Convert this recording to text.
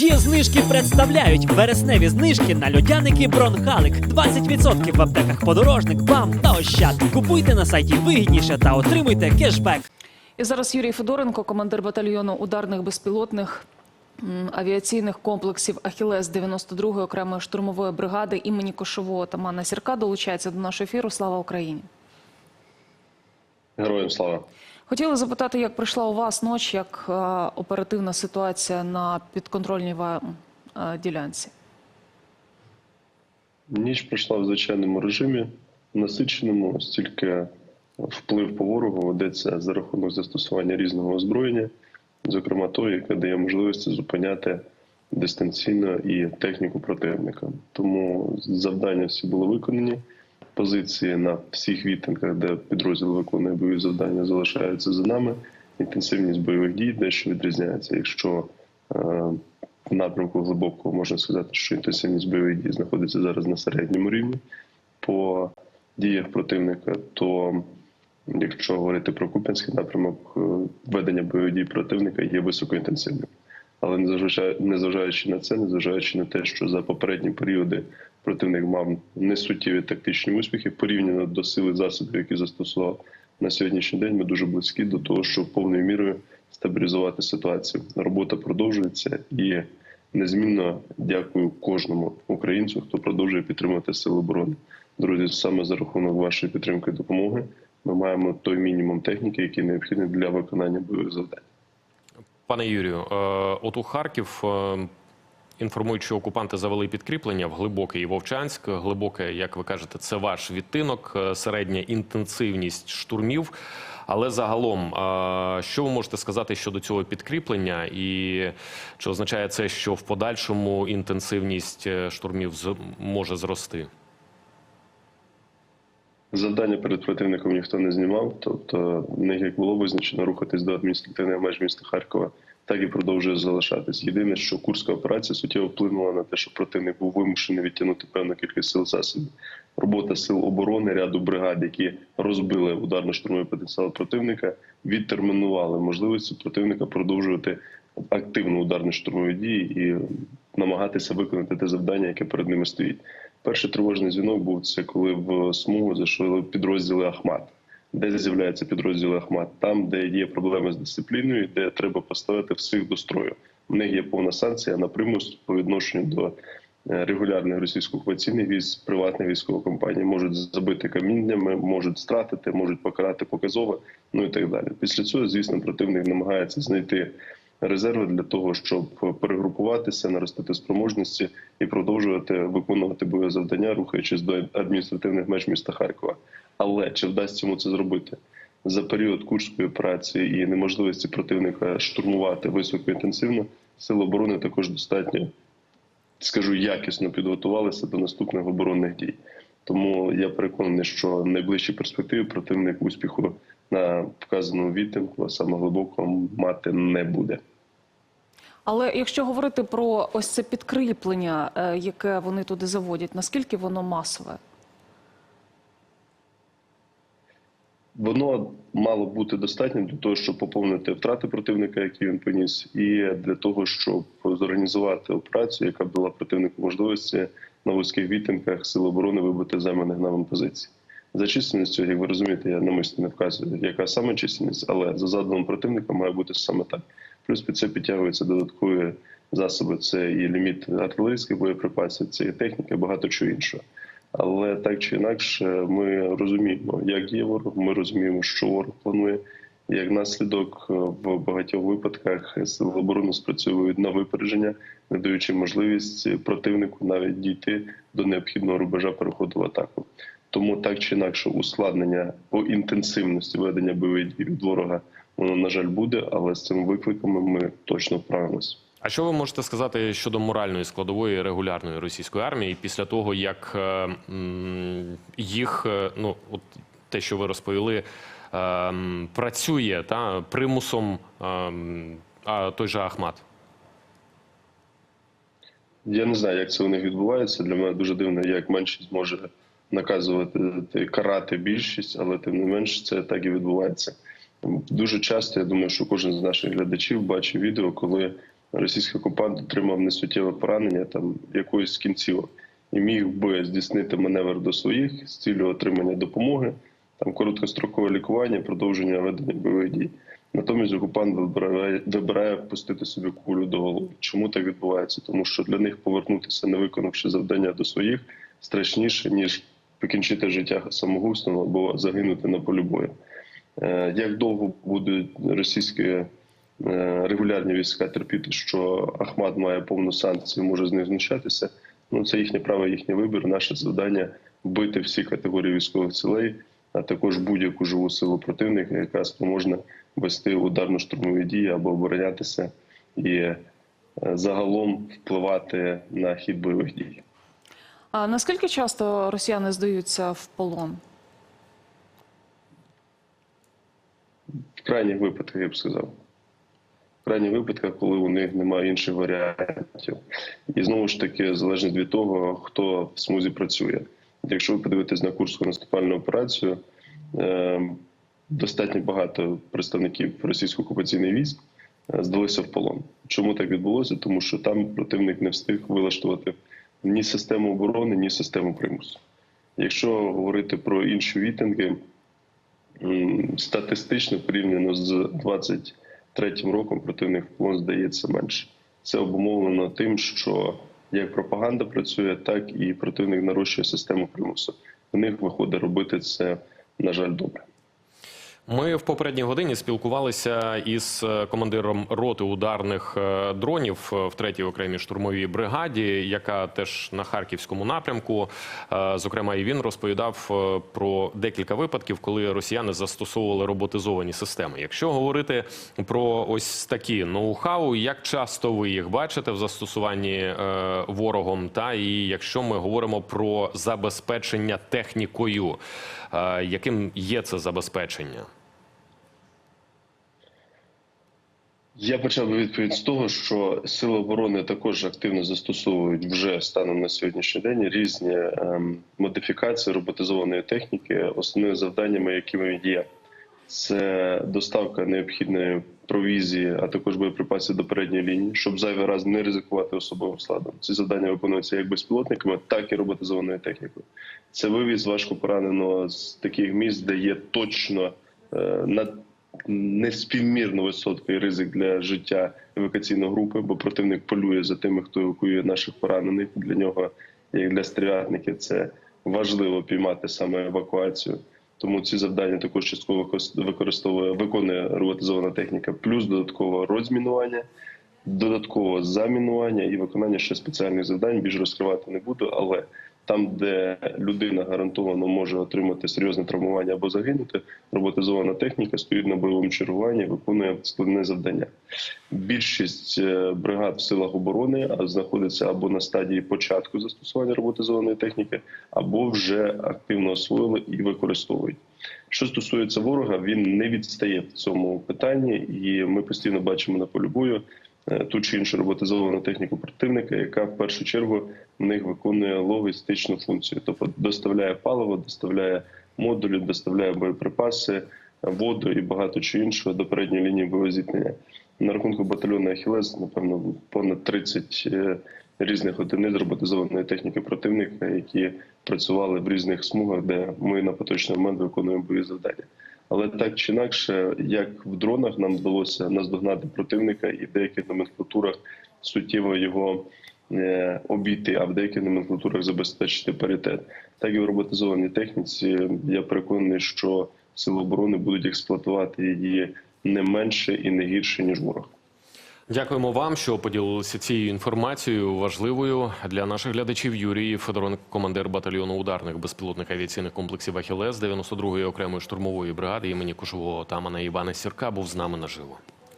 Є знижки представляють вересневі знижки на льодяники Бронхалик. 20% в аптеках подорожник, бам та ощад. Купуйте на сайті вигідніше та отримуйте кешбек. І зараз Юрій Федоренко, командир батальйону ударних безпілотних авіаційних комплексів Ахілес 92-ї окремої штурмової бригади імені Кошового Тамана Сірка долучається до нашого ефіру. Слава Україні! Героям слава. Хотіла запитати, як пройшла у вас ніч, як е, оперативна ситуація на підконтрольній вам е, ділянці? Ніч пройшла в звичайному режимі, насиченому, стільки вплив по ворогу ведеться за рахунок застосування різного озброєння, зокрема того, яке дає можливості зупиняти дистанційно і техніку противника. Тому завдання всі були виконані. Позиції на всіх відтинках, де підрозділ виконує бойові завдання, залишаються за нами. Інтенсивність бойових дій дещо відрізняється. Якщо е, в напрямку глибокого можна сказати, що інтенсивність бойових дій знаходиться зараз на середньому рівні по діях противника, то якщо говорити про Куп'янський напрямок, е, ведення бойових дій противника є високоінтенсивним. Але незважаючи, на це, незважаючи на те, що за попередні періоди противник мав несуттєві тактичні успіхи порівняно до сили засобів, які застосував на сьогоднішній день, ми дуже близькі до того, щоб повною мірою стабілізувати ситуацію. Робота продовжується і незмінно дякую кожному українцю, хто продовжує підтримувати сили оборони. Друзі, саме за рахунок вашої підтримки і допомоги ми маємо той мінімум техніки, який необхідний для виконання бойових завдань. Пане Юрію, е, от у Харків е, інформують, що окупанти завели підкріплення в Глибоке і Вовчанськ. Глибоке, як ви кажете, це ваш відтинок, е, середня інтенсивність штурмів. Але загалом, що ви можете сказати щодо цього підкріплення, і чи означає це, що в подальшому інтенсивність е, штурмів може зрости? Завдання перед противником ніхто не знімав. Тобто, них як було визначено рухатись до адміністративних меж міста Харкова, так і продовжує залишатись. Єдине, що курська операція суттєво вплинула на те, що противник був вимушений відтягнути певну кількість сил засобів. Робота сил оборони, ряду бригад, які розбили ударно-штурмовий потенціал противника, відтермінували можливості противника продовжувати активно ударно-штурмові дії і намагатися виконати те завдання, яке перед ними стоїть. Перший тривожний дзвінок був це, коли в смугу зайшли підрозділи Ахмат. Де з'являються підрозділи Ахмат? Там, де є проблеми з дисципліною, де треба поставити всіх до строю. У них є повна санкція на примус по відношенню до е, регулярних російсько-окупаційних військ, приватних військових компаній можуть забити каміннями, можуть стратити, можуть покарати показово, ну і так далі. Після цього, звісно, противник намагається знайти резерви для того, щоб перегрупуватися, наростити спроможності і продовжувати виконувати бойові завдання, рухаючись до адміністративних меж міста Харкова. Але чи вдасться йому це зробити за період курської операції і неможливості противника штурмувати високоінтенсивно, сили оборони також достатньо, скажу, якісно підготувалися до наступних оборонних дій. Тому я переконаний, що в найближчій перспективі противник успіху на вказаному відтинку, а саме глибокому, мати не буде. Але якщо говорити про ось це підкріплення, е, яке вони туди заводять, наскільки воно масове? Воно мало бути достатнім для того, щоб поповнити втрати противника, які він поніс, і для того, щоб зорганізувати операцію, яка б дала противнику можливості на вузьких відтинках сил оборони вибити займаних нами позицій. За чисельністю, як ви розумієте, я намисно не вказую, яка саме чисельність, але за задумом противника має бути саме так. Плюс під це підтягуються додаткові засоби. Це і ліміт артилерійських боєприпасів, це і техніка, багато чого іншого. Але так чи інакше, ми розуміємо, як є ворог. Ми розуміємо, що ворог планує. Як наслідок, в багатьох випадках сили оборони спрацьовують на випередження, не даючи можливість противнику навіть дійти до необхідного рубежа переходу в атаку. Тому так чи інакше, ускладнення по інтенсивності ведення бойових дій від ворога воно на жаль буде, але з цими викликами ми точно вправимось. А що ви можете сказати щодо моральної складової регулярної російської армії після того, як е, їх, е, ну от те, що ви розповіли, е, працює та примусом а той же Ахмат? Я не знаю, як це у них відбувається. Для мене дуже дивно, як меншість може наказувати карати більшість, але тим не менш це так і відбувається. Дуже часто я думаю, що кожен з наших глядачів бачив відео, коли російський окупант отримав несуттєве поранення там якоїсь з кінцівок і міг би здійснити маневр до своїх з цілею отримання допомоги, там короткострокове лікування, продовження ведення бойових дій. Натомість окупант вибирає, вибирає пустити собі кулю до голови. Чому так відбувається? Тому що для них повернутися, не виконавши завдання до своїх, страшніше ніж покінчити життя самогубством або загинути на полі бою. Е, Як довго будуть російські е, регулярні війська терпіти, що Ахмат має повну санкцію, може з них знущатися? Ну це їхнє право, їхній вибір. Наше завдання бити всі категорії військових цілей, а також будь-яку живу силу противника, яка спроможна вести ударно-штурмові дії або оборонятися і е, загалом впливати на хід бойових дій. А наскільки часто росіяни здаються в полон? В крайніх випадках я б сказав. В крайніх випадках, коли у них немає інших варіантів. І знову ж таки, залежить від того, хто в смузі працює. Якщо ви подивитесь на Курську наступальну операцію, е, достатньо багато представників російсько окупаційних військ е, здалися в полон. Чому так відбулося? Тому що там противник не встиг вилаштувати ні систему оборони, ні систему примусу. Якщо говорити про інші вітинги, статистично порівняно з 23 роком противник полон здається менше. Це обумовлено тим, що як пропаганда працює, так і противник нарощує систему примусу. У них виходить робити це, на жаль, добре. Ми в попередній годині спілкувалися із е, командиром роти ударних е, дронів е, в третій окремій штурмовій бригаді, яка теж на харківському напрямку. Зокрема, і він розповідав про декілька випадків, коли росіяни застосовували роботизовані системи. Якщо говорити про ось такі ноу-хау, як часто ви їх бачите в застосуванні ворогом, та і якщо ми говоримо про забезпечення технікою, яким є це забезпечення? Я почав би відповідь з того, що сили оборони також активно застосовують вже станом на сьогоднішній день різні ем, модифікації роботизованої техніки, основними завданнями, якими є, це доставка необхідної провізії, а також боєприпасів до передньої лінії, щоб зайвий раз не ризикувати особовим складом. Ці завдання виконуються як безпілотниками, так і роботизованою технікою. Це вивіз важко пораненого з таких місць, де є точно е, на неспівмірно високий ризик для життя евакуаційної групи, бо противник полює за тими, хто евакуює наших поранених. Для нього, як для стрілятників, це важливо піймати саме евакуацію. Тому ці завдання також частково використовує виконує роботизована техніка, плюс додатково розмінування, додатково замінування і виконання ще спеціальних завдань. Більш розкривати не буду, але там, де людина гарантовано може отримати серйозне травмування або загинути, роботизована техніка стоїть на бойовому чергуванні, виконує складне завдання. Більшість е, бригад в силах оборони знаходиться або на стадії початку застосування роботизованої техніки, або вже активно освоїли і використовують. Що стосується ворога, він не відстає в цьому питанні, і ми постійно бачимо на полі бою ту чи іншу роботизовану техніку противника, яка в першу чергу в них виконує логістичну функцію, тобто доставляє паливо, доставляє модулі, доставляє боєприпаси, воду і багато чого іншого до передньої лінії бойового зіткнення. На рахунку батальйону Ахілес, напевно, понад 30 е, різних одиниць роботизованої техніки противника, які працювали в різних смугах, де ми на поточний момент виконуємо бойові завдання. Але так чи інакше, як в дронах нам вдалося наздогнати противника і в деяких номенклатурах суттєво його е, обійти, а в деяких номенклатурах забезпечити паритет. Так і в роботизованій техніці я переконаний, що сили оборони будуть експлуатувати її не менше і не гірше ніж ворог. Дякуємо вам, що поділилися цією інформацією важливою для наших глядачів. Юрій Федоренко, командир батальйону ударних безпілотних авіаційних комплексів Ахілес 92-ї окремої штурмової бригади імені Кушового отамана Івана Сірка, був з нами наживо.